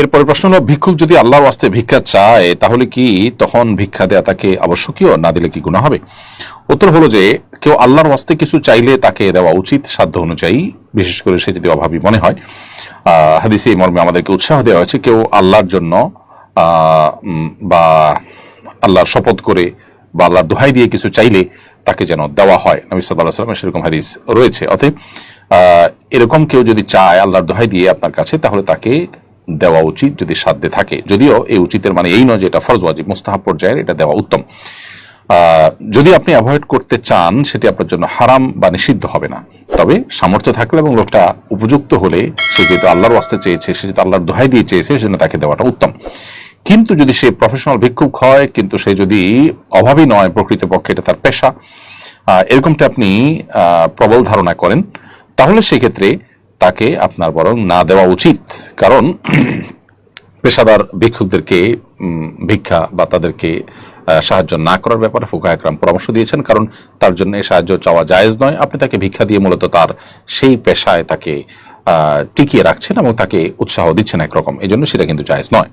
এরপরে প্রশ্ন হলো, ভিক্ষুক যদি আল্লাহর ওয়াস্তে ভিক্ষা চায়, তাহলে কি তখন ভিক্ষা দেয়া তাকে আবশ্যকীয়, না দিলে কি গুণা হবে? উত্তর হলো যে, কেউ আল্লাহর ওয়াস্তে কিছু চাইলে তাকে দেওয়া উচিত সাধ্য অনুযায়ী, বিশেষ করে সে যদি অভাবী মনে হয়। হাদিসে এই মর্মে আমাদেরকে উৎসাহ দেওয়া হয়েছে, কেউ আল্লাহর জন্য বা আল্লাহর শপথ করে বা আল্লাহর দোহাই দিয়ে কিছু চাইলে তাকে যেন দেওয়া হয়। নবী সাল্লাহ সেরকম হাদিস রয়েছে। অতএব এরকম কেউ যদি চায় আল্লাহর দোহাই দিয়ে আপনার কাছে, তাহলে তাকে দেওয়া উচিত যদি সাধ্যে থাকে। যদিও এই উচিতের মানে এই নয় যে এটা ফরজ, ওয়াজিব, মুস্তাহাব পর্যায়ের, এটা দেওয়া উত্তম। যদি আপনি অ্যাভয়েড করতে চান, সেটি আপনার জন্য হারাম বা নিষিদ্ধ হবে না। তবে সামর্থ্য থাকলে এবং লোকটা উপযুক্ত হলে, সে যেহেতু আল্লাহর ওয়াস্তে চেয়েছে, সে যেহেতু আল্লাহর দোহাই দিয়ে চেয়েছে সেজন্য তাকে দেওয়াটা উত্তম। কিন্তু যদি সে প্রফেশনাল ভিক্ষুক হয়, কিন্তু সে যদি অভাবী নয়, প্রকৃতপক্ষে এটা তার পেশা এরকমটা আপনি প্রবল ধারণা করেন, তাহলে সেক্ষেত্রে তাকে আপনার বরং না দেওয়া উচিত। কারণ পেশাদার ভিক্ষুকদেরকে ভিক্ষা বা তাদেরকে সাহায্য না করার ব্যাপারে ফুকা একরাম পরামর্শ দিয়েছেন। কারণ তার জন্য সাহায্য চাওয়া জায়েজ নয়। আপনি তাকে ভিক্ষা দিয়ে মূলত তার সেই পেশায় তাকে টিকিয়ে রাখছেন এবং তাকে উৎসাহ দিচ্ছেন একরকম। এই জন্য সেটা কিন্তু জায়েজ নয়।